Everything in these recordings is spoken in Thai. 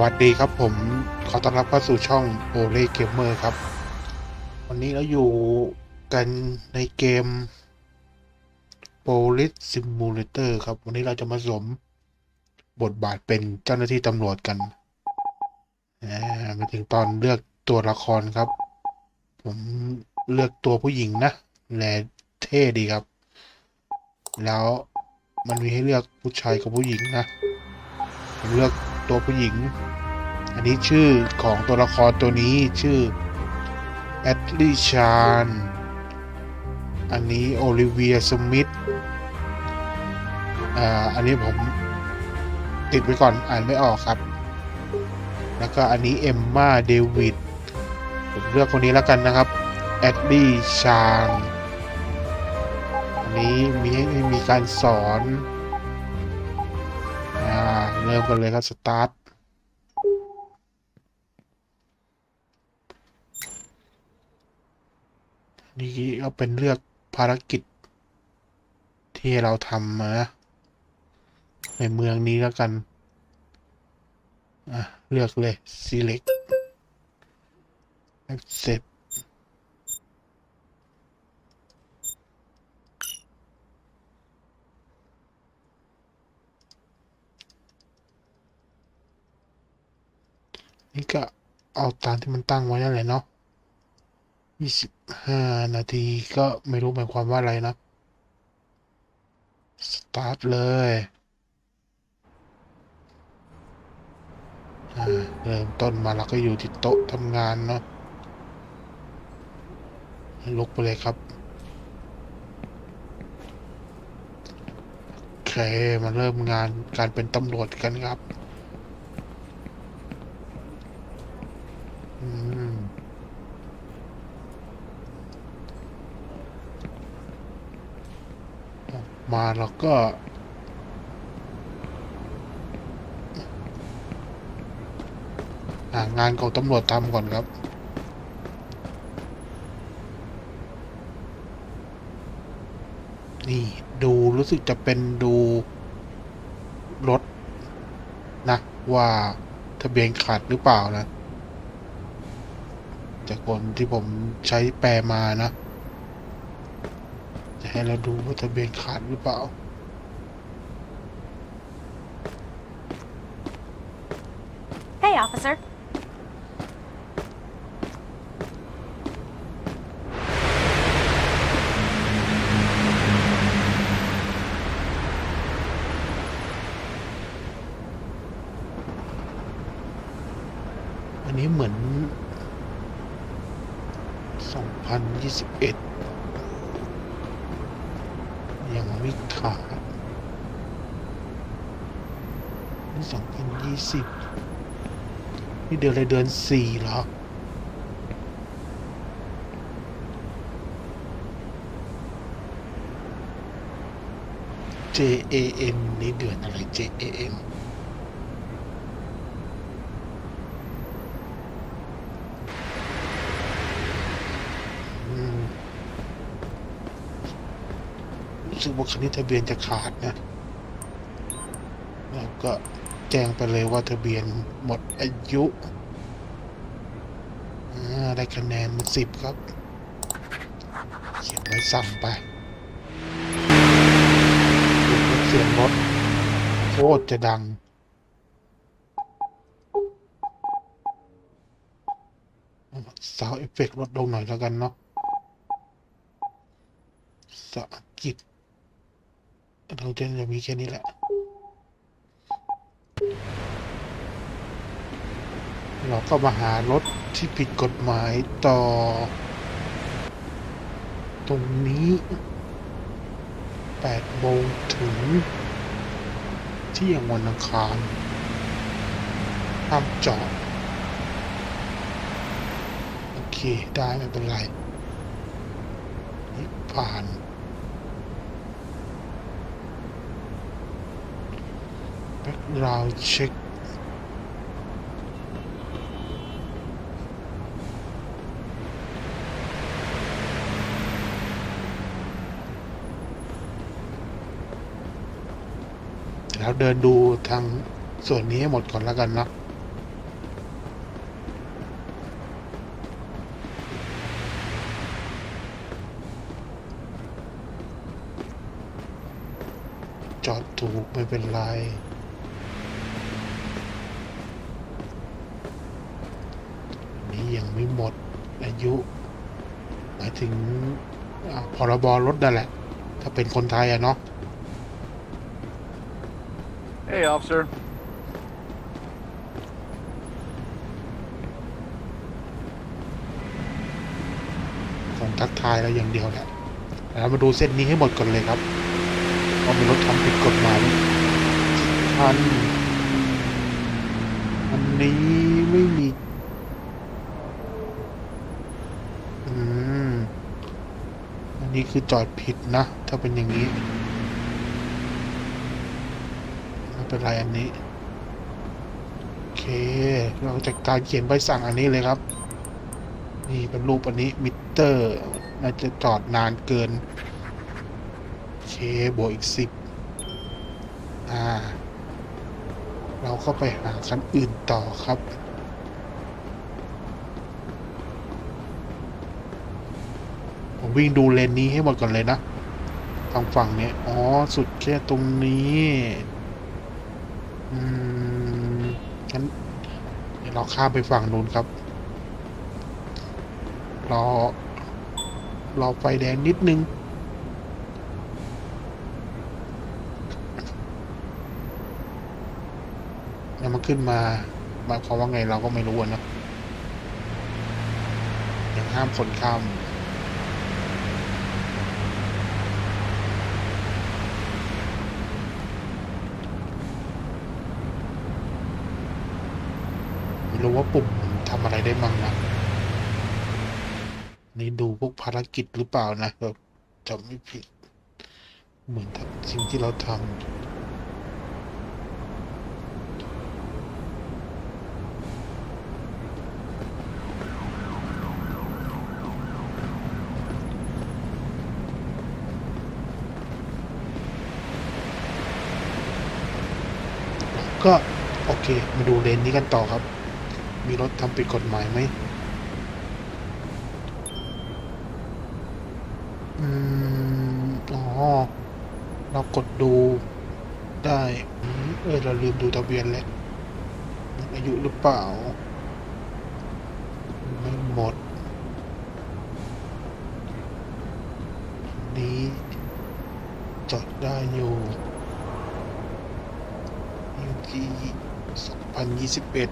วัสดีครับผมขอต้อนรับเข้าสู่ช่องโอเล่เกมเมอร์ครับ วันนี้เราอยู่กันในเกม Police Simulator ครับ วันนี้เราจะมาสมบทบาทเป็นเจ้าหน้าที่ตำรวจกันมาถึงตอนเลือกตัวละครครับ ผมเลือกตัวผู้หญิงนะแลเท่ดีครับ แล้วมันมีให้เลือกผู้ชายกับผู้หญิงนะผมเลือก ตัวผู้หญิง อันนี้ชื่อของตัวละครตัวนี้ชื่อแอดลีชานอันนี้โอลิเวียสมิธอ่าอันนี้ผมติดไว้ก่อนอ่านไม่ออกครับ แล้วก็อันนี้เอมมาเดวิดผมเลือกคนนี้แล้วกันนะครับแอดลีชานอันนี้มีให้มีการสอน ริ่มกันเลยครับสตาร์ทนี่ก็เป็นเลือกภารกิจ ที่เราทำมานะในเมืองนี้แล้วกัน อะ เลือกเลย select accept นี่ก็เอาตามที่มันตั้งไว้นั่นแหละเนาะยี่สิบห้านาทีก็ไม่รู้หมายความว่าอะไรนะ สตาร์ทเลยเริ่มต้นมาแล้วก็อยู่ที่โต๊ะทำงานเนาะลุกไปเลยครับ โอเค มาเริ่มงานการเป็นตำรวจกันครับ มมาแล้วก็ งานของตำรวจทำก่อนครับนี่ดูรู้สึกจะเป็นดูรถนะว่าทะเบียนขาดหรือเปล่านะ จากคนที่ผมใช้แปลมานะ จะให้เราดูว่าทะเบียนขาดหรือเปล่า Hey, officer. อันนี้เหมือน 2021 ยังไม่ขาดนี่2020 นี่เดือนอะไรเดือนสี่เหรอ J A M นี่เดือนอะไร J A M อืม รู้สึกว่าคันนี้ทะเบียนจะขาดนะแล้วก็แจ้งไปเลยว่าทะเบียนหมดอายุอได้คะแนนมาสิบครับ เขียนไว้สั่งไปเสียงรถโคตรจะดังสาวเอฟเฟกต์ลดลงหน่อยแล้วกันเนาะสะกิด เราจะจะมีแค่นี้แหละเราก็มาหารถที่ผิดกฎหมายต่อ ตรงนี้8โมงถึงเที่ยงวันอังคารห้ามจอด โอเค ได้ไม่เป็นไรนี่ผ่าน เราเช็คแล้วเดินดูทางส่วนนี้ให้หมดก่อนแล้วกันนะจอดถูกไม่เป็นไร ยังไม่หมดอายุ หมายถึงอ่าพรบรถนั่นแหละ ถ้าเป็นคนไทยอะเนาะ Hey, officer. คงทักทายเราอย่างเดียวแหละแล้วมาดูเส้นนี้ให้หมดก่อนเลยครับว่ามีรถทำผิดกฎหมายคันอันนี้ไม่มี อืม อั นนี้คือจอดผิดนะ ถ้าเป็นอย่างนี้ไม่เป็นไรอันนี้ โอเค เราจะการเขียนใบสั่งอันนี้เลยครับ นี่เป็นรูปอันนี้มิเตอร์น่าจะจอดนานเกิน โอเค บวกอีกสิบอ่า เราก็ไปหาคันอื่นต่อครับ ผม วิ่งดูเลนนี้ให้หมดก่อนเลยนะทางฝั่งเนี้ยอ๋อ สุดแค่ตรงนี้ อืมงั้นเราข้ามไปฝั่งนู้นครับ รอ รอไฟแดงนิดนึง แล้วมันขึ้นมาหมายความว่าไงเราก็ไม่รู้อะเนอะยังห้ามคนข้าม ไม่ รู้ว่าปุ่มทำอะไรได้มั่งนะนี่ดูพวกภารกิจหรือเปล่านะแบบจำไม่ผิด เหมือนกับสิ่งที่เราทำก็ โอเค มาดูเลนนี้กันต่อครับ มีรถทำผิดกฎหมายไหมอืมอ๋อ เรากดดูได้ เออเราลืมดูทะเบียนแล้วอายุหรือเปล่า ไม่หมด นี้จดได้อยู่ยูจีสองพันยี่สิบเอ็ด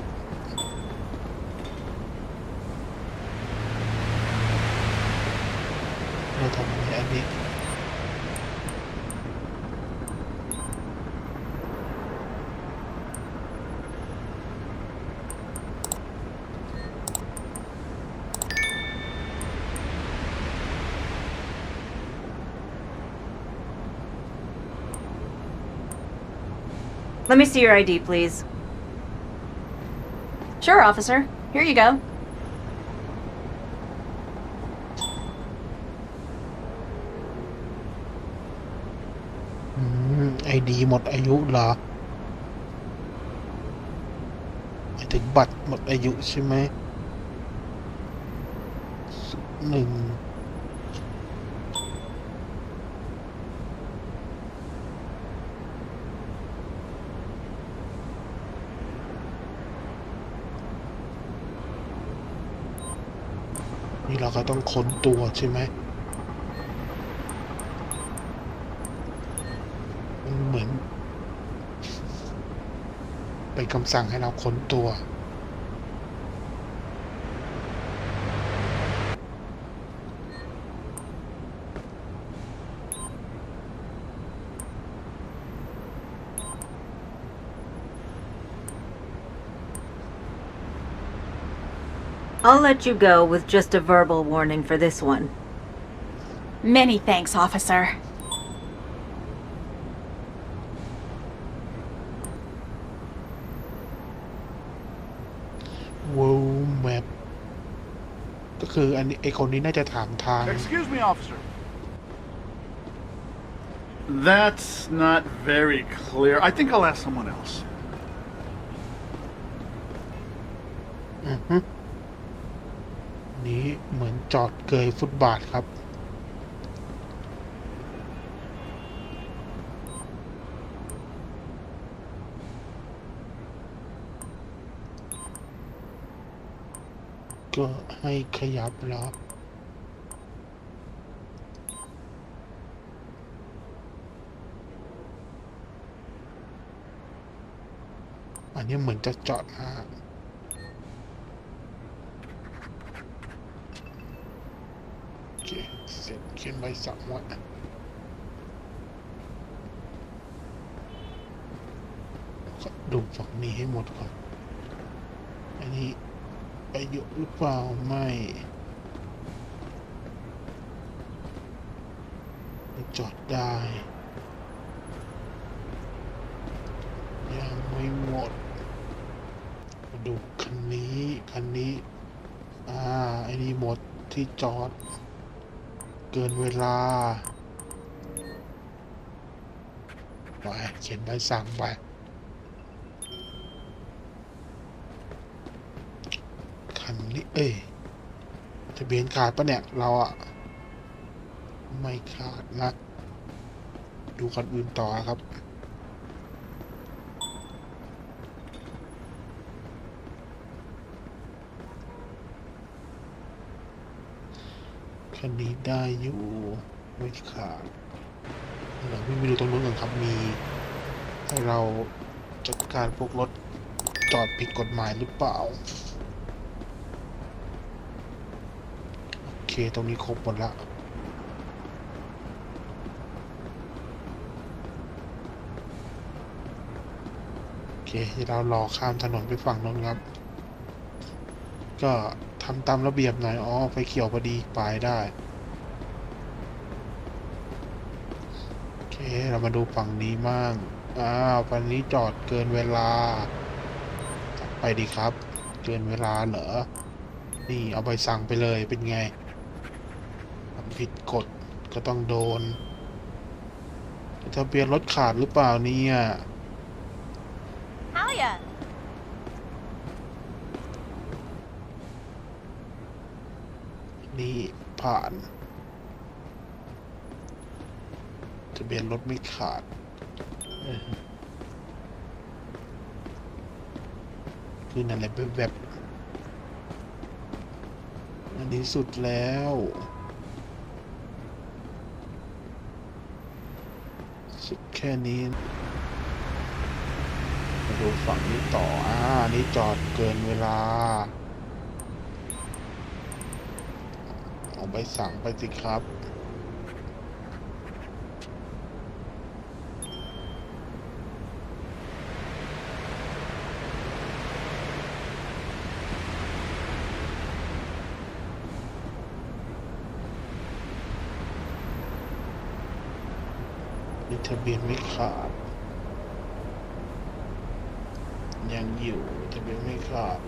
Let me see your ID, please. Sure, officer. Here you go. ดีหมดอายุเหรอหมายถึงบัตรหมดอายุใช่ไหมหนึ่งนี่เราก็ต้องค้นตัวใช่ไหม คำสั่งให้เราค้นตัว I'll let you go with just a verbal warning for this one. Many thanks, officer. ก็คืออันนี้ไอคนนี้น่าจะถามทาง Excuse me, officer. That's not very clear. I think I'll ask someone else. อือฮึนี้เหมือนจอดเกยฟุตบาทครับ ก็ให้ขยับเหรออันนี้เหมือนจะจอดนะโอเค เสร็จเขียนใบสั่งไว้ดูฝั่งนี้ให้หมดก่อน อันนี้ อายุหรือเปล่าไม่จอดได้ยังไม่หมดมดูคันนี้คันนี้ อ่าไอ้นี่หมดที่จอด เกินเวลาไปเขียนใบสั่งไป คั นี้ เอ้ยทะเบียนขาดปะเนี่ย เราอะไม่ขาดนะ ดูคันอื่นต่อครับคันนี้ได้อยู่ไม่ขาดเราไม่ไปดูตรงนู้นก่อนครับมี ให้เราจัดการพวกรถจอดผิดกฎหมายหรือเปล่า โอ เค ตรงนี้ครบหมดละโอเคเรารอข้ามถนนไปฝั่งนู้นครับ ก็ทำตามระเบียบหน่อยอ๋อไฟเขียวพอดีไปได้โอเคเรามาดูฝั่งนี้มั่งอ้าวฝั่งนี้จอดเกินเวลา ไปดีครับ เกินเวลาเหรอนี่เอาไปสั่งไปเลยเป็นไง ผิดกฎก็ต้องโดนทะเบียนรถขาดหรือเปล่าเนี่ย Hiya. นี่ผ่านทะเบียนรถไม่ขาดเออคือนั่นแหละแบบๆอันนี้สุดแล้ว สุดแค่นี้มาดูฝั่งนี้ต่อ อ่า นี่จอดเกินเวลา เอาใบสั่งไปสิครับ มีทะเบียนไม่ขาด ยังอยู่ทะเบียนไม่ขาด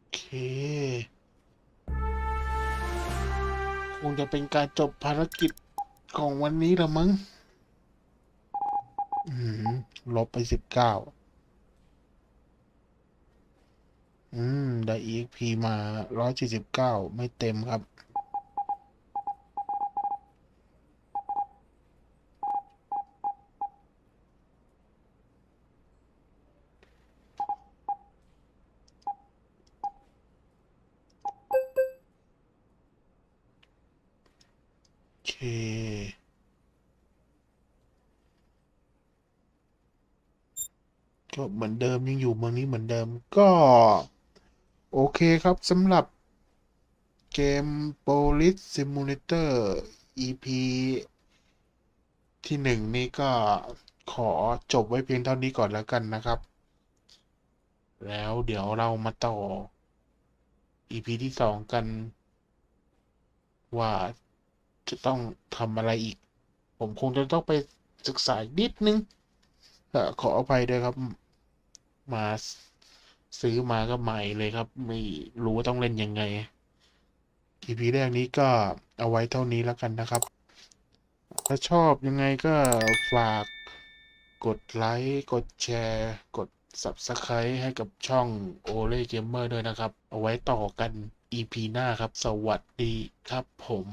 โอเค คง จะเป็นการจบภารกิจของวันนี้ละมั้งอืมลบไปสิบเก้า อืม ได้ EXP มาร้อยสี่สิบเก้าไม่เต็มครับ โอเค ก็เหมือนเดิมยังอยู่เมืองนี้เหมือนเดิมก็ โอเคครับสำหรับเกม Police Simulator EP ที่หนึ่งนี่ก็ขอจบไว้เพียงเท่านี้ก่อนแล้วกันนะครับ แล้วเดี๋ยวเรามาต่อ EP ที่สองกัน ว่าจะต้องทำอะไรอีก ผมคงจะต้องไปศึกษาอีกนิดนึงขออภัยด้วยครับ มาซื้อมาก็ใหม่เลยครับ ไม่รู้ว่าต้องเล่นยังไง EP แรกนี้ก็เอาไว้เท่านี้แล้วกันนะครับ ถ้าชอบยังไงก็ฝากกดไลค์กดแชร์ กด Subscribe ให้กับช่อง o l e Gamer ด้วยนะครับ เอาไว้ต่อกัน EP หน้าครับ สวัสดีครับผม